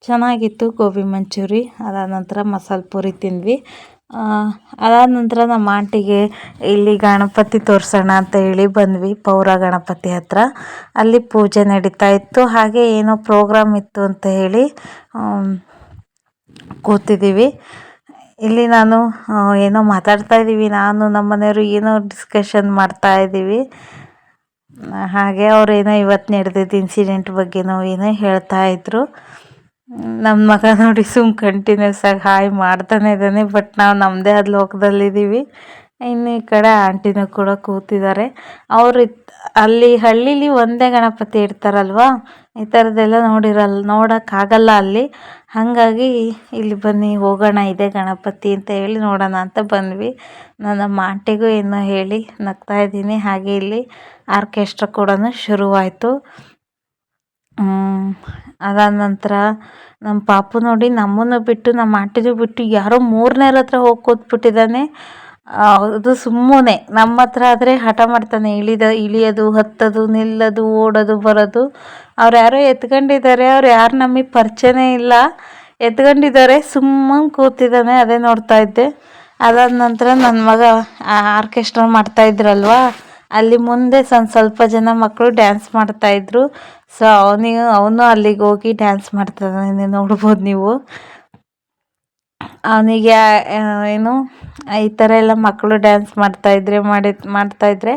ಚೆನ್ನಾಗಿತ್ತು ಗೋಬಿ ಮಂಚೂರಿ. ಅದಾದ ನಂತರ ಮಸಾಲೆ ಪೂರಿ ತಿಂದ್ವಿ. ಅದಾದ ನಂತರ ನಮ್ಮ ಆಂಟಿಗೆ ಇಲ್ಲಿ ಗಣಪತಿ ತೋರಿಸೋಣ ಅಂತ ಹೇಳಿ ಬಂದ್ವಿ ಪೌರ ಗಣಪತಿ ಹತ್ರ. ಅಲ್ಲಿ ಪೂಜೆ ನಡೀತಾ ಇತ್ತು. ಹಾಗೆ ಏನೋ ಪ್ರೋಗ್ರಾಮ್ ಇತ್ತು ಅಂತ ಹೇಳಿ ಕೂತಿದ್ದೀವಿ ಇಲ್ಲಿ ನಾನು ಏನೋ ಮಾತಾಡ್ತಾ ಇದ್ದೀವಿ ನಾನು, ನಮ್ಮ ಮನೆಯವರು ಏನೋ ಡಿಸ್ಕಷನ್ ಮಾಡ್ತಾ ಇದ್ದೀವಿ ಹಾಗೆ ಅವರೇನೋ ಇವತ್ತು ನಡೆದಿದ್ದ ಇನ್ಸಿಡೆಂಟ್ ಬಗ್ಗೆನೋ ಏನೋ ಹೇಳ್ತಾ ಇದ್ರು. ನಮ್ಮ ಮಗ ನೋಡಿ ಸುಮ್ ಕಂಟಿನ್ಯೂಸ್ ಆಗಿ ಹಾಯ್ ಮಾಡ್ತಾನೆ ಇದ್ದಾನೆ ಬಟ್ ನಾವು ನಮ್ಮದೇ ಆದ ಲೋಕದಲ್ಲಿದ್ದೀವಿ ಇನ್ನು ಈ ಕಡೆ ಆಂಟಿನೂ ಕೂಡ ಕೂತಿದ್ದಾರೆ. ಅವರು ಅಲ್ಲಿ ಹಳ್ಳೀಲಿ ಒಂದೇ ಗಣಪತಿ ಇಡ್ತಾರಲ್ವ? ಈ ಥರದ್ದೆಲ್ಲ ನೋಡಿರಲ್ಲ ನೋಡೋಕ್ಕಾಗಲ್ಲ ಅಲ್ಲಿ. ಹಾಗಾಗಿ ಇಲ್ಲಿ ಬನ್ನಿ, ಹೋಗೋಣ, ಇದೆ ಗಣಪತಿ ಅಂತ ಹೇಳಿ ನೋಡೋಣ ಅಂತ ಬಂದ್ವಿ. ನನ್ನ ನಮ್ಮ ಆಂಟಿಗೂ ಏನೋ ಹೇಳಿ ನಗ್ತಾ ಇದ್ದೀನಿ. ಹಾಗೆ ಇಲ್ಲಿ ಆರ್ಕೆಸ್ಟ್ರಾ ಕೂಡ ಶುರುವಾಯಿತು. ಅದಾದ ನಂತರ ನಮ್ಮ ಪಾಪು ನೋಡಿ ನಮ್ಮನ್ನು ಬಿಟ್ಟು ನಮ್ಮ ಆಂಟಿನೂ ಬಿಟ್ಟು ಯಾರೋ ಮೂರನೇರ ಹತ್ರ ಹೋಗಿ ಕೂತ್ಬಿಟ್ಟಿದ್ದಾನೆ ಅದು ಸುಮ್ಮನೆ. ನಮ್ಮ ಹತ್ರ ಆದರೆ ಹಠ ಮಾಡ್ತಾನೆ. ಇಳಿದ, ಇಳಿಯೋದು, ಹತ್ತೋದು, ನಿಲ್ಲೋದು, ಓಡೋದು, ಬರೋದು. ಅವ್ರು ಯಾರೋ ಎತ್ಕೊಂಡಿದ್ದಾರೆ. ಅವ್ರು ಯಾರು ನಮಗೆ ಪರಿಚಯನೇ ಇಲ್ಲ. ಎತ್ಕೊಂಡಿದ್ದಾರೆ. ಸುಮ್ಮನೆ ಕೂತಿದ್ದಾನೆ. ಅದೇ ನೋಡ್ತಾ ಇದ್ದೆ. ಅದಾದ ನಂತರ ನನ್ನ ಮಗ ಆರ್ಕೆಸ್ಟ್ರಾ ಮಾಡ್ತಾ ಇದ್ರಲ್ವಾ? ಅಲ್ಲಿ ಮುಂದೆ ಸ್ವಲ್ಪ ಸ್ವಲ್ಪ ಜನ ಮಕ್ಕಳು ಡ್ಯಾನ್ಸ್ ಮಾಡ್ತಾ ಇದ್ರು. ಸೊ ಅವನಿಗೆ, ಅವನು ಅಲ್ಲಿಗೆ ಹೋಗಿ ಡ್ಯಾನ್ಸ್ ಮಾಡ್ತಾ ಇದ್ದಾನೆ ನೋಡ್ಬೋದು ನೀವು. ಅವನಿಗೆ ಏನು, ಈ ಥರ ಎಲ್ಲ ಮಕ್ಕಳು ಡ್ಯಾನ್ಸ್ ಮಾಡ್ತಾ ಇದ್ರೆ, ಮಾಡಿ, ಮಾಡ್ತಾ ಇದ್ರೆ,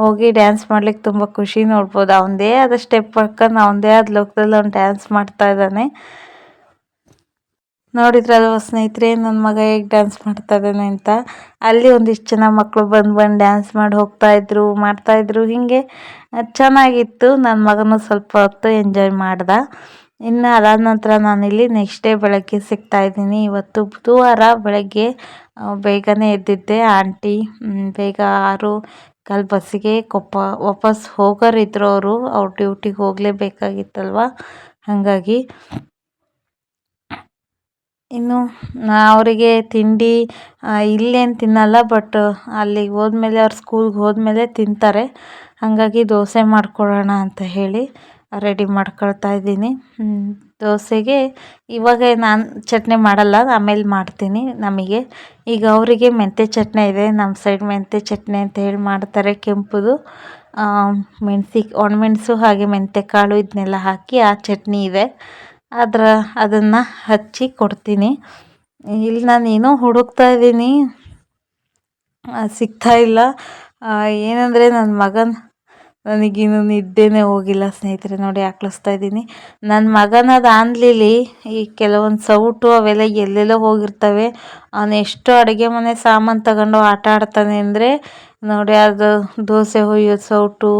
ಹೋಗಿ ಡ್ಯಾನ್ಸ್ ಮಾಡ್ಲಿಕ್ಕೆ ತುಂಬ ಖುಷಿ ನೋಡ್ಬೋದು. ಅವನದೇ ಆದ ಸ್ಟೆಪ್ ಹಾಕೊಂಡು ಅವನದೇ ಆದ ಲೋಕದಲ್ಲಿ ಅವ್ನು ಡ್ಯಾನ್ಸ್ ಮಾಡ್ತಾ ಇದ್ದಾನೆ. ನೋಡಿದ್ರಲ್ವ ಸ್ನೇಹಿತರೆ ನನ್ನ ಮಗ ಹೇಗೆ ಡ್ಯಾನ್ಸ್ ಮಾಡ್ತಾ ಇದ್ದಾನೆ ಅಂತ. ಅಲ್ಲಿ ಒಂದಿಷ್ಟು ಜನ ಮಕ್ಕಳು ಬಂದು ಬಂದು ಡ್ಯಾನ್ಸ್ ಮಾಡಿ ಹೋಗ್ತಾ ಇದ್ರು ಮಾಡ್ತಾ ಇದ್ರು ಹೀಗೆ ಅದ್ ಚೆನ್ನಾಗಿತ್ತು. ನನ್ನ ಮಗನೂ ಸ್ವಲ್ಪ ಹೊತ್ತು ಎಂಜಾಯ್ ಮಾಡ್ದ. ಇನ್ನು ಅದಾದ ನಂತರ ನಾನಿಲ್ಲಿ ನೆಕ್ಸ್ಟ್ ಡೇ ಬೆಳಗ್ಗೆ ಸಿಗ್ತಾ ಇದ್ದೀನಿ ಇವತ್ತು ಬುಧವಾರ ಬೆಳಗ್ಗೆ ಬೇಗನೆ ಎದ್ದಿದ್ದೆ. ಆಂಟಿ ಬೇಗ ಆರು ಕಾಲು ಬಸ್ಸಿಗೆ ಕೊಪ್ಪ, ವಾಪಸ್ ಹೋಗೋರಿದ್ರು ಅವರು. ಅವ್ರ ಡ್ಯೂಟಿಗೆ ಹೋಗಲೇಬೇಕಾಗಿತ್ತಲ್ವ? ಹಾಗಾಗಿ ಇನ್ನು ಅವರಿಗೆ ತಿಂಡಿ ಇಲ್ಲೇನು ತಿನ್ನಲ್ಲ ಬಟ್ ಅಲ್ಲಿಗೆ ಹೋದ್ಮೇಲೆ ಅವ್ರು ಸ್ಕೂಲ್ಗೆ ಹೋದ್ಮೇಲೆ ತಿಂತಾರೆ. ಹಾಗಾಗಿ ದೋಸೆ ಮಾಡ್ಕೊಳ್ಳೋಣ ಅಂತ ಹೇಳಿ ರೆಡಿ ಮಾಡ್ಕೊಳ್ತಾ ಇದ್ದೀನಿ. ದೋಸೆಗೆ ಇವಾಗ ನಾನು ಚಟ್ನಿ ಮಾಡಲ್ಲ, ಆಮೇಲೆ ಮಾಡ್ತೀನಿ ನಮಗೆ. ಈಗ ಅವರಿಗೆ ಮೆಂತ್ಯ ಚಟ್ನಿ ಇದೆ ನಮ್ಮ ಸೈಡ್ ಮೆಂತ್ಯ ಚಟ್ನಿ ಅಂತ ಹೇಳಿ ಮಾಡ್ತಾರೆ ಕೆಂಪುದು. ಮೆಣಸಿ, ಒಣಮೆಣಸು ಹಾಗೆ ಮೆಂತ್ಯ ಕಾಳು ಇದನ್ನೆಲ್ಲ ಹಾಕಿ ಆ ಚಟ್ನಿ ಇದೆ. ಅದರ ಅದನ್ನು ಹಚ್ಚಿ ಕೊಡ್ತೀನಿ. ಇಲ್ಲಿ ನಾನು ಏನೋ ಹುಡುಕ್ತಾ ಇದ್ದೀನಿ. ಸಿಗ್ತಾ ಇಲ್ಲ. ಏನಂದರೆ ನನ್ನ ಮಗನ ನನಗಿನ್ನು ನಿದ್ದೆನೇ ಹೋಗಿಲ್ಲ ಸ್ನೇಹಿತರೆ, ನೋಡಿ ಹಾಕ್ಲಿಸ್ತಾ ಇದ್ದೀನಿ. ನನ್ನ ಮಗನದು ಆನ್ಲಿಲಿ, ಈ ಕೆಲವೊಂದು ಸೌಟು ಅವೆಲ್ಲ ಎಲ್ಲೆಲ್ಲೋ ಹೋಗಿರ್ತವೆ. ಅವನು ಎಷ್ಟು ಅಡುಗೆ ಮನೆ ಸಾಮಾನು ತಗೊಂಡು ಆಟ ಆಡ್ತಾನೆ ಅಂದರೆ ನೋಡಿ, ಅದು ದೋಸೆ ಹುಯ್ಯೋ ಸೌಟು,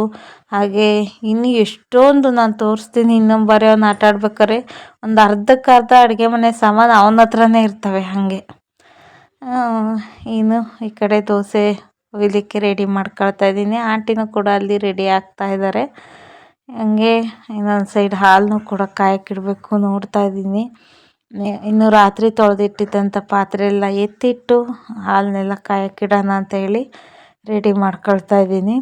ಹಾಗೆ ಇನ್ನು ಎಷ್ಟೊಂದು ನಾನು ತೋರಿಸ್ತೀನಿ. ಇನ್ನೊಂದು ಬಾರಿ ಅವ್ನು ಆಟ ಆಡ್ಬೇಕಾರೆ ಒಂದು ಅರ್ಧಕ್ಕರ್ಧ ಅಡುಗೆ ಮನೆ ಸಾಮಾನು ಅವನ ಹತ್ರನೇ ಇರ್ತವೆ ಹಾಗೆ. ಇನ್ನು ಈ ಕಡೆ ದೋಸೆ ಹುಯ್ಲಿಕ್ಕೆ ರೆಡಿ ಮಾಡ್ಕೊಳ್ತಾ ಇದ್ದೀನಿ. ಆಂಟಿನೂ ಕೂಡ ಅಲ್ಲಿ ರೆಡಿ ಆಗ್ತಾ ಇದ್ದಾರೆ ಹಂಗೆ ಇನ್ನೊಂದು ಸೈಡ್ ಹಾಲನ್ನು ಕೂಡ ಕಾಯಕ್ಕಿಡಬೇಕು ನೋಡ್ತಾ ಇದ್ದೀನಿ. ಇನ್ನು ರಾತ್ರಿ ತೊಳೆದಿಟ್ಟಿದ್ದಂಥ ಪಾತ್ರೆ ಎಲ್ಲ ಎತ್ತಿಟ್ಟು ಹಾಲನ್ನೆಲ್ಲ ಕಾಯಕ್ಕಿಡೋಣ ಅಂತ ಹೇಳಿ ರೆಡಿ ಮಾಡ್ಕೊಳ್ತಾ ಇದ್ದೀನಿ.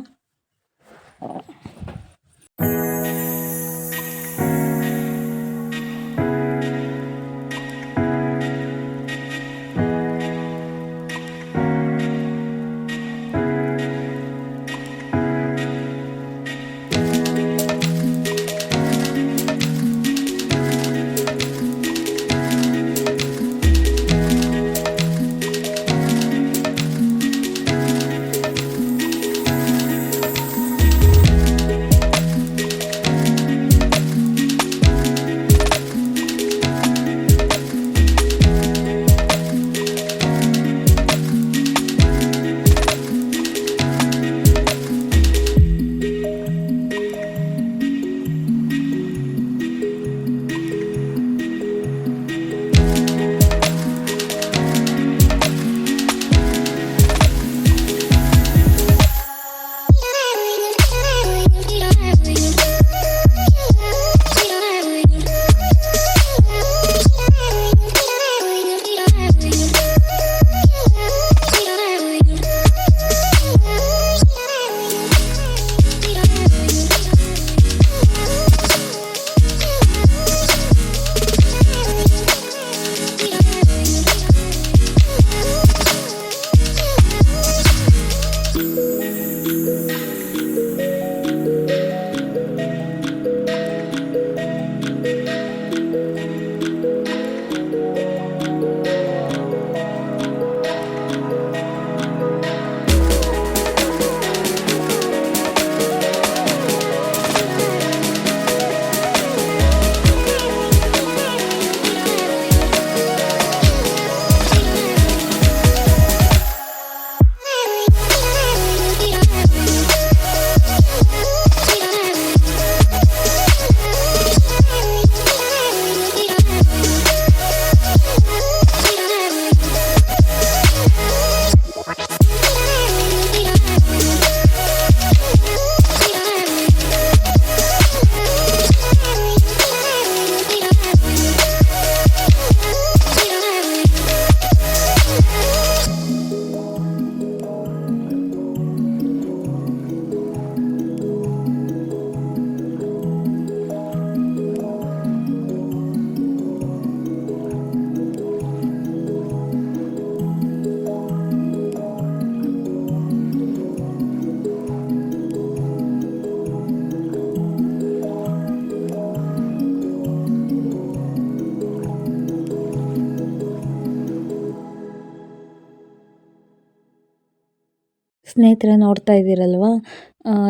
ಸ್ನೇಹಿತರೆ ನೋಡ್ತಾ ಇದ್ದೀರಲ್ವಾ?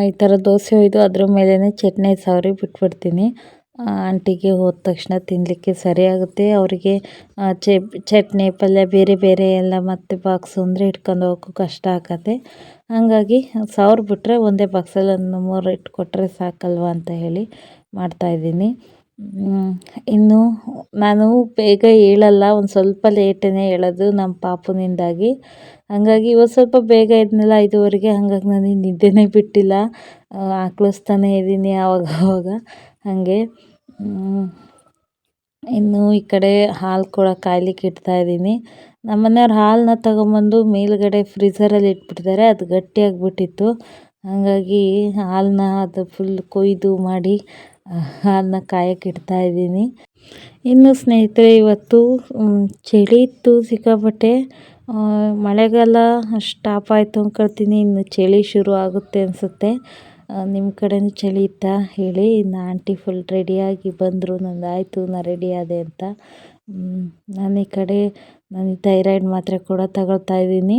ಈ ಥರ ದೋಸೆ ಒಯ್ದು ಅದ್ರ ಮೇಲೇ ಚಟ್ನಿ ಸಾವ್ರಿ ಬಿಟ್ಬಿಡ್ತೀನಿ. ಆಂಟಿಗೆ ಹೋದ ತಕ್ಷಣ ತಿನ್ನಲಿಕ್ಕೆ ಸರಿಯಾಗುತ್ತೆ ಅವರಿಗೆ ಚಟ್ನಿ, ಪಲ್ಯ ಬೇರೆ ಬೇರೆ ಎಲ್ಲ ಮತ್ತೆ ಬಾಕ್ಸು ಅಂದರೆ ಇಟ್ಕೊಂಡು ಹೋಗೋಕ್ಕೂ ಕಷ್ಟ ಆಗತ್ತೆ ಹಾಗಾಗಿ ಸಾವಿರ ಬಿಟ್ಟರೆ ಒಂದೇ ಬಾಕ್ಸಲ್ಲಿ ಒಂದು ಮೂರು ಇಟ್ಕೊಟ್ರೆ ಸಾಕಲ್ವ ಅಂತ ಹೇಳಿ ಮಾಡ್ತಾಯಿದ್ದೀನಿ ಇನ್ನು ನಾನು ಬೇಗ ಏಳಲ್ಲ ಒಂದು ಸ್ವಲ್ಪ ಲೇಟೇ ಹೇಳೋದು ನಮ್ಮ ಪಾಪುನಿಂದಾಗಿ. ಹಾಗಾಗಿ ಇವತ್ತು ಸ್ವಲ್ಪ ಬೇಗ ಇದ್ನಲ್ಲ ಐದುವರೆಗೆ, ಹಾಗಾಗಿ ನನಗೆ ನಿದ್ದೆನೇ ಬಿಟ್ಟಿಲ್ಲ. ಆಕ್ಳಿಸ್ತಾನೆ ಇದ್ದೀನಿ ಆವಾಗ ಆವಾಗ. ಹಾಗೆ. ಇನ್ನು ಈ ಕಡೆ ಹಾಲು ಕೂಡ ಕಾಯ್ಲಿಕ್ಕೆ ಇಡ್ತಾ ಇದ್ದೀನಿ ನಮ್ಮ ಮನೆಯವ್ರು ಹಾಲನ್ನ ತಗೊಂಬಂದು ಮೇಲ್ಗಡೆ ಫ್ರೀಝರಲ್ಲಿ ಇಟ್ಬಿಟ್ಟಿದ್ದಾರೆ ಅದು ಗಟ್ಟಿಯಾಗಿಬಿಟ್ಟಿತ್ತು. ಹಾಗಾಗಿ ಹಾಲನ್ನ ಅದು ಫುಲ್ ಕೊಯ್ದು ಮಾಡಿ ಹಾಲನ್ನ ಕಾಯಕ್ಕೆ ಇಡ್ತಾ ಇದ್ದೀನಿ. ಇನ್ನು ಸ್ನೇಹಿತರೆ, ಇವತ್ತು ಚಳಿ ಇತ್ತು ಸಿಕ್ಕಾಪಟ್ಟೆ. ಮಳೆಗಾಲ ಸ್ಟಾಪ್ ಆಯಿತು ಅಂದ್ಕೊಳ್ತೀನಿ ಇನ್ನು ಚಳಿ ಶುರು ಆಗುತ್ತೆ ಅನಿಸುತ್ತೆ. ನಿಮ್ಮ ಕಡೆನೂ ಚಳಿ ಇತ್ತಾ? ಹೇಳಿ. ಇನ್ನು ಆಂಟಿ ಫುಲ್ ರೆಡಿಯಾಗಿ ಬಂದರು. ನಂದು ಆಯಿತು ನಾನು ರೆಡಿ ಆದೆ ಅಂತ. ನಾನು ಈ ಕಡೆ ನಾನು ಥೈರಾಯ್ಡ್ ಮಾತ್ರೆ ಕೂಡ ತಗೊಳ್ತಾ ಇದ್ದೀನಿ.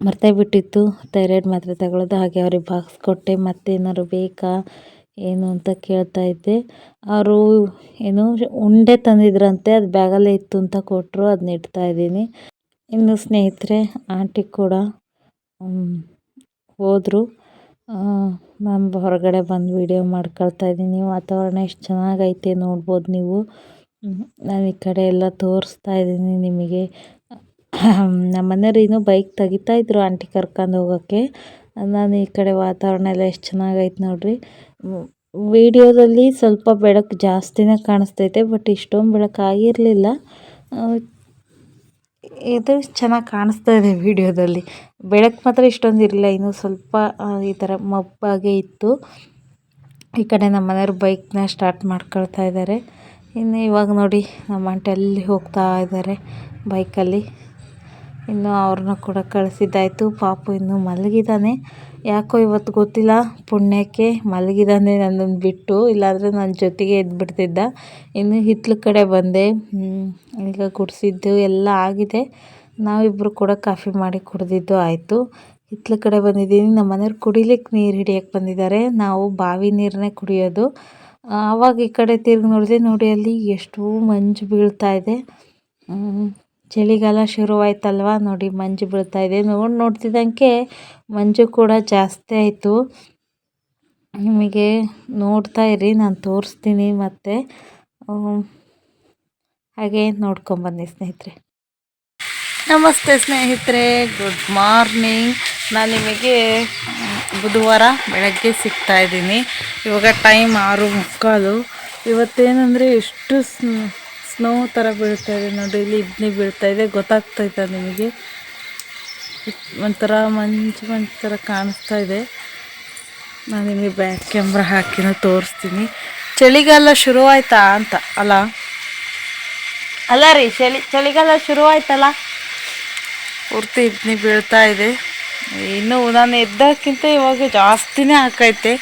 ಮರ್ತೇ ಬಿಟ್ಟಿತ್ತು. ಥೈರಾಯ್ಡ್ ಮಾತ್ರೆ ತಗೊಳ್ಳೋದು. ಹಾಗೆ ಅವ್ರಿಗೆ ಬಾಕ್ಸ್ ಕೊಟ್ಟೆ. ಮತ್ತೇನಾದ್ರು ಬೇಕಾ? ಏನು ಅಂತ ಕೇಳ್ತಾ ಇದ್ದೆ. ಅವರು ಏನು ಉಂಡೆ ತಂದಿದ್ರಂತೆ, ಅದು ಬ್ಯಾಗಲ್ಲೇ ಇತ್ತು ಅಂತ ಕೊಟ್ಟರು ಅದನ್ನ ಇಡ್ತಾ ಇದ್ದೀನಿ. ಇನ್ನು ಸ್ನೇಹಿತರೆ, ಆಂಟಿ ಕೂಡ ಹೋದರು. ನಾನು ಹೊರಗಡೆ ಬಂದು ವಿಡಿಯೋ ಮಾಡ್ಕೊಳ್ತಾ ಇದ್ದೀನಿ. ವಾತಾವರಣ ಎಷ್ಟು ಚೆನ್ನಾಗೈತೆ ನೋಡ್ಬೋದು ನೀವು. ನಾನು ಈ ಕಡೆ ಎಲ್ಲ ತೋರಿಸ್ತಾ ಇದ್ದೀನಿ ನಿಮಗೆ. ನಮ್ಮ ಮನೆಯವ್ರು ಇನ್ನೂ ಬೈಕ್ ತೆಗಿತಾ ಇದ್ರು ಆಂಟಿ ಕರ್ಕೊಂಡು ಹೋಗೋಕ್ಕೆ. ನಾನು ಈ ಕಡೆ ವಾತಾವರಣ ಎಲ್ಲ ಎಷ್ಟು ಚೆನ್ನಾಗೈತೆ ನೋಡ್ರಿ. ವಿಡಿಯೋದಲ್ಲಿ ಸ್ವಲ್ಪ ಬೆಳಕು ಜಾಸ್ತಿನೇ ಕಾಣಿಸ್ತೈತೆ, ಬಟ್ ಇಷ್ಟೊಂದು ಬೆಳಕು ಆಗಿರಲಿಲ್ಲ. ಇದು ಚೆನ್ನಾಗಿ ಕಾಣಿಸ್ತಾ ಇದೆ ವಿಡಿಯೋದಲ್ಲಿ. ಬೆಳಕು ಮಾತ್ರ ಇಷ್ಟೊಂದು ಇರಲಿಲ್ಲ, ಇನ್ನು ಸ್ವಲ್ಪ ಈ ಥರ ಮಬ್ಬಾಗೆ ಇತ್ತು. ಈ ಕಡೆ ನಮ್ಮ ಮನೆಯವ್ರು ಬೈಕ್ನ ಸ್ಟಾರ್ಟ್ ಮಾಡ್ಕೊಳ್ತಾ ಇದ್ದಾರೆ ಇನ್ನು ಇವಾಗ ನೋಡಿ, ನಮ್ಮ ಆಂಟಿ ಅಲ್ಲಿ ಹೋಗ್ತಾ ಇದ್ದಾರೆ ಬೈಕಲ್ಲಿ ಇನ್ನು ಅವ್ರನ್ನ ಕೂಡ ಕಳಿಸಿದ್ದಾಯಿತು, ಪಾಪು ಇನ್ನೂ ಮಲಗಿದ್ದಾನೆ. ಯಾಕೋ ಇವತ್ತು ಗೊತ್ತಿಲ್ಲ, ಪುಣ್ಯಕ್ಕೆ ಮಲಗಿದ್ದಾನೆ ನನ್ನನ್ನು ಬಿಟ್ಟು, ಇಲ್ಲಾಂದರೆ ನನ್ನ ಜೊತೆಗೆ ಎದ್ಬಿಡ್ತಿದ್ದ. ಇನ್ನು ಹಿತ್ತಲ ಕಡೆ ಬಂದೆ ಈಗ ಗುಡಿಸಿದ್ದು ಎಲ್ಲ ಆಗಿದೆ. ನಾವಿಬ್ಬರು ಕೂಡ ಕಾಫಿ ಮಾಡಿ ಕುಡಿದಿದ್ದು ಆಯಿತು. ಹಿತ್ತಲು ಕಡೆ ಬಂದಿದ್ದೀನಿ, ನಮ್ಮ ಮನೆಯವ್ರು ಕುಡಿಲಿಕ್ಕೆ ನೀರು ಹಿಡಿಯಕ್ಕೆ ಬಂದಿದ್ದಾರೆ. ನಾವು ಬಾವಿ ನೀರನ್ನೇ ಕುಡಿಯೋದು. ಆವಾಗ ಈ ಕಡೆ ತಿರುಗಿ ನೋಡಿದೆ ನೋಡಿ, ಅಲ್ಲಿ ಎಷ್ಟು ಮಂಜು ಬೀಳ್ತಾ ಇದೆ. ಚಳಿಗಾಲ ಶುರುವಾಯ್ತಲ್ವ? ನೋಡಿ, ಮಂಜು ಬೀಳ್ತಾ ಇದೆ. ನೋಡಿ, ನೋಡ್ತಿದ್ದಂಗೆ ಮಂಜು ಕೂಡ ಜಾಸ್ತಿ ಆಯಿತು. ನಿಮಗೆ ನೋಡ್ತಾ ಇರಿ, ನಾನು ತೋರಿಸ್ತೀನಿ ಮತ್ತೆ ಹಾಗೆ ನೋಡ್ಕೊಂಬನ್ನಿ ಸ್ನೇಹಿತರೆ. ನಮಸ್ತೆ ಸ್ನೇಹಿತರೆ, ಗುಡ್ ಮಾರ್ನಿಂಗ್. ನಾನು ನಿಮಗೆ ಬುಧವಾರ ಬೆಳಗ್ಗೆ ಸಿಗ್ತಾ ಇದ್ದೀನಿ. ಇವಾಗ ಟೈಮ್ ಆರು ಮುಕ್ಕಾಲು. ಇವತ್ತೇನೆಂದರೆ ಎಷ್ಟು ಸ್ನೋ ಥರ ಬೀಳ್ತಾ ಇದೆ ನೋಡಿ ಇಲ್ಲಿ ಇಬ್ನಿ ಬೀಳ್ತಾ ಇದೆ. ಗೊತ್ತಾಗ್ತೈತ ನಿಮಗೆ. ಒಂಥರ ಮಂಜು ಮಂಜು ಥರ ಕಾಣಿಸ್ತಾ ಇದೆ. ನಾನು ನಿಮಗೆ ಬ್ಯಾಕ್ ಕ್ಯಾಮ್ರಾ ಹಾಕಿನೂ ತೋರಿಸ್ತೀನಿ. ಚಳಿಗಾಲ ಶುರುವಾಯ್ತಾ ಅಂತ ಅಲ್ಲ? ಅಲ್ಲ ರೀ ಚಳಿ ಚಳಿಗಾಲ ಶುರುವಾಯ್ತಲ್ಲ? ಪೂರ್ತಿ ಇಬ್ನಿ ಬೀಳ್ತಾ ಇದೆ. ಇನ್ನು ನಾನು ಎದ್ದಕ್ಕಿಂತ ಇವಾಗ ಜಾಸ್ತಿನೇ ಹಾಕೈತೆ.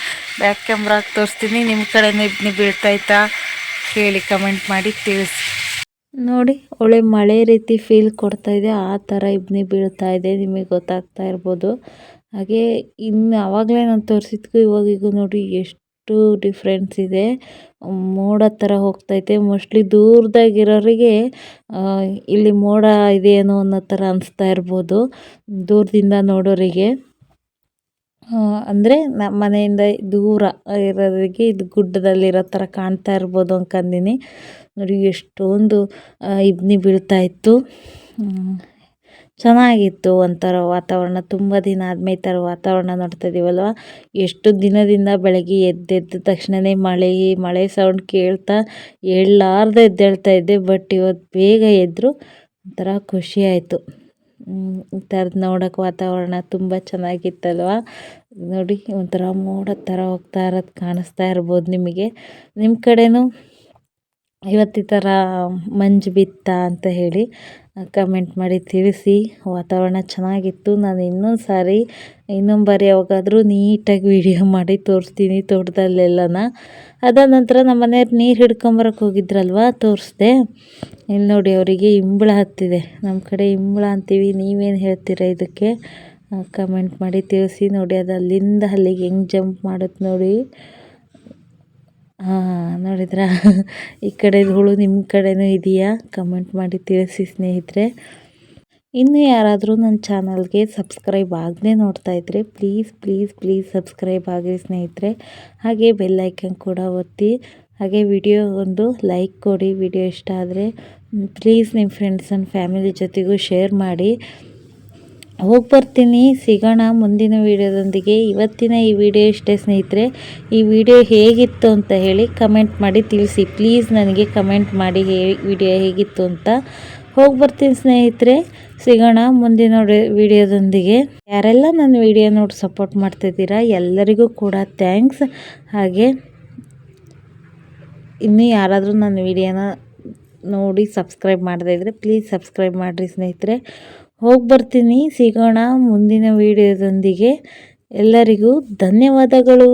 ಬ್ಯಾಕ್ ಕ್ಯಾಮ್ರಾ ತೋರಿಸ್ತೀನಿ. ನಿಮ್ಮ ಕಡೆನೂ ಇದ್ನಿ ಬೀಳ್ತೈತಾ ಹೇಳಿ ಕಮೆಂಟ್ ಮಾಡಿ ತಿಳಿಸಿ. ನೋಡಿ, ಒಳ್ಳೆ ಮಳೆ ರೀತಿ ಫೀಲ್ ಕೊಡ್ತಾ ಇದೆ. ಆ ಥರ ಇಬ್ನಿ ಬೀಳ್ತಾ ಇದೆ. ನಿಮಗೆ ಗೊತ್ತಾಗ್ತಾ ಇರ್ಬೋದು. ಹಾಗೆ ಇನ್ನು ಆವಾಗಲೇ ನಾನು ತೋರಿಸಿದ್ಕು, ಇವಾಗಿಗೂ ನೋಡಿ ಎಷ್ಟು ಡಿಫ್ರೆನ್ಸ್ ಇದೆ. ಮೋಡ ಥರ ಹೋಗ್ತೈತೆ ಮೋಸ್ಟ್ಲಿ ದೂರದಾಗಿರೋರಿಗೆ ಇಲ್ಲಿ ಮೋಡ ಇದೆಯೇನೋ ಅನ್ನೋ ಥರ ಅನಿಸ್ತಾ ಇರ್ಬೋದು. ದೂರದಿಂದ ನೋಡೋರಿಗೆ. ಅಂದರೆ ನಮ್ಮ ಮನೆಯಿಂದ ದೂರ ಇರೋರಿಗೆ ಇದು ಗುಡ್ಡದಲ್ಲಿರೋ ಥರ ಕಾಣ್ತಾ ಇರ್ಬೋದು ಅನ್ಕಂದಿನಿ. ನೋಡಿ, ಎಷ್ಟೊಂದು ಇಬ್ಬನಿ ಬೀಳ್ತಾ ಇತ್ತು. ಚೆನ್ನಾಗಿತ್ತು ಒಂಥರ ವಾತಾವರಣ. ತುಂಬ ದಿನ ಆದಮೇಲೆ ಈ ಥರ ವಾತಾವರಣ ನೋಡ್ತಾ ಇದೀವಲ್ವ? ಎಷ್ಟು ದಿನದಿಂದ ಬೆಳಗ್ಗೆ ಎದ್ದೆದ್ದ ತಕ್ಷಣವೇ ಮಳೆ ಮಳೆ ಸೌಂಡ್ ಕೇಳ್ತಾ ಹೇಳಲಾರ್ದೆ ಎದ್ದೇಳ್ತಾ ಇದ್ದೆ ಬಟ್ ಇವತ್ತು ಬೇಗ ಎದ್ದರು ಒಂಥರ ಖುಷಿ ಆಯಿತು. ಈ ಥರದ್ದು ನೋಡೋಕೆ ವಾತಾವರಣ ತುಂಬ ಚೆನ್ನಾಗಿತ್ತಲ್ವ? ನೋಡಿ, ಒಂಥರ ಮೋಡ ಥರ ಹೋಗ್ತಾ ಇರೋದು ಕಾಣಿಸ್ತಾ ಇರ್ಬೋದು ನಿಮಗೆ. ನಿಮ್ಮ ಕಡೆನೂ ಇವತ್ತು ಈ ಥರ ಮಂಜು ಬಿತ್ತಾ ಅಂತ ಹೇಳಿ. ಕಮೆಂಟ್ ಮಾಡಿ ತಿಳಿಸಿ. ವಾತಾವರಣ ಚೆನ್ನಾಗಿತ್ತು. ನಾನು ಇನ್ನೊಂದು ಸಾರಿ, ಇನ್ನೊಂದು ಬಾರಿ ಯಾವಾಗಾದರೂ ನೀಟಾಗಿ ವಿಡಿಯೋ ಮಾಡಿ ತೋರಿಸ್ತೀನಿ ತೋಟದಲ್ಲೆಲ್ಲನ. ಅದಾದ ನಂತರ ನಮ್ಮ ಮನೆಯವ್ರು ನೀರು ಹಿಡ್ಕೊಂಬರಕ್ಕೆ ಹೋಗಿದ್ರಲ್ವ? ತೋರಿಸ್ದೆ. ಇಲ್ಲಿ ನೋಡಿ ಅವರಿಗೆ ಇಂಬಳ ಹತ್ತಿದೆ. ನಮ್ಮ ಕಡೆ ಇಂಬಳ ಅಂತೀವಿ. ನೀವೇನು ಹೇಳ್ತೀರಾ ಇದಕ್ಕೆ? ಕಮೆಂಟ್ ಮಾಡಿ ತಿಳಿಸಿ. ನೋಡಿ ಅದು ಅಲ್ಲಿಂದ ಅಲ್ಲಿಗೆ ಹೆಂಗೆ ಜಂಪ್ ಮಾಡುತ್ತೆ ನೋಡಿ. ಹಾಂ, ನೋಡಿದ್ರ? ಈ ಕಡೆದು ಹುಳು ನಿಮ್ಮ ಕಡೆನೂ ಇದೆಯಾ? ಕಮೆಂಟ್ ಮಾಡಿ ತಿಳಿಸಿ ಸ್ನೇಹಿತರೆ. ಇನ್ನು ಯಾರಾದರೂ ನನ್ನ ಚಾನಲ್ಗೆ ಸಬ್ಸ್ಕ್ರೈಬ್ ಆಗದೆ ನೋಡ್ತಾ ಇದ್ದರೆ ಪ್ಲೀಸ್ ಪ್ಲೀಸ್ ಪ್ಲೀಸ್ ಸಬ್ಸ್ಕ್ರೈಬ್ ಆಗಿರಿ ಸ್ನೇಹಿತರೆ. ಹಾಗೆ ಬೆಲ್ಲೈಕನ್ ಕೂಡ ಒತ್ತಿ. ಹಾಗೆ ವಿಡಿಯೋ ಒಂದು ಲೈಕ್ ಕೊಡಿ ವಿಡಿಯೋ ಇಷ್ಟ ಆದರೆ. ಪ್ಲೀಸ್ ನಿಮ್ಮ ಫ್ರೆಂಡ್ಸ್ ಆ್ಯಂಡ್ ಫ್ಯಾಮಿಲಿ ಜೊತೆಗೂ ಶೇರ್ ಮಾಡಿ. ಹೋಗಿ ಬರ್ತೀನಿ, ಸಿಗೋಣ ಮುಂದಿನ ವೀಡಿಯೋದೊಂದಿಗೆ. ಇವತ್ತಿನ ಈ ವಿಡಿಯೋ ಇಷ್ಟೇ ಸ್ನೇಹಿತರೆ. ಈ ವಿಡಿಯೋ ಹೇಗಿತ್ತು ಅಂತ ಹೇಳಿ ಕಮೆಂಟ್ ಮಾಡಿ ತಿಳಿಸಿ. ಪ್ಲೀಸ್ ನನಗೆ ಕಮೆಂಟ್ ಮಾಡಿ ಹೇ, ವಿಡಿಯೋ ಹೇಗಿತ್ತು ಅಂತ. ಹೋಗಿ ಬರ್ತೀನಿ ಸ್ನೇಹಿತರೆ. ಸಿಗೋಣ ಮುಂದಿನ ವಿಡಿಯೋದೊಂದಿಗೆ. ಯಾರೆಲ್ಲ ನನ್ನ ವಿಡಿಯೋ ನೋಡಿ ಸಪೋರ್ಟ್ ಮಾಡ್ತಿದ್ದೀರಾ ಎಲ್ಲರಿಗೂ ಕೂಡ ಥ್ಯಾಂಕ್ಸ್. ಹಾಗೆ, ಇನ್ನೂ ಯಾರಾದರೂ ನನ್ನ ವಿಡಿಯೋನ ನೋಡಿ ಸಬ್ಸ್ಕ್ರೈಬ್ ಮಾಡದೇ ಇದ್ದರೆ ಪ್ಲೀಸ್ ಸಬ್ಸ್ಕ್ರೈಬ್ ಮಾಡಿರಿ ಸ್ನೇಹಿತರೆ. ಹೋಗಿ ಬರ್ತೀನಿ ಸಿಗೋಣ ಮುಂದಿನ ವೀಡಿಯೋದೊಂದಿಗೆ. ಎಲ್ಲರಿಗೂ ಧನ್ಯವಾದಗಳು.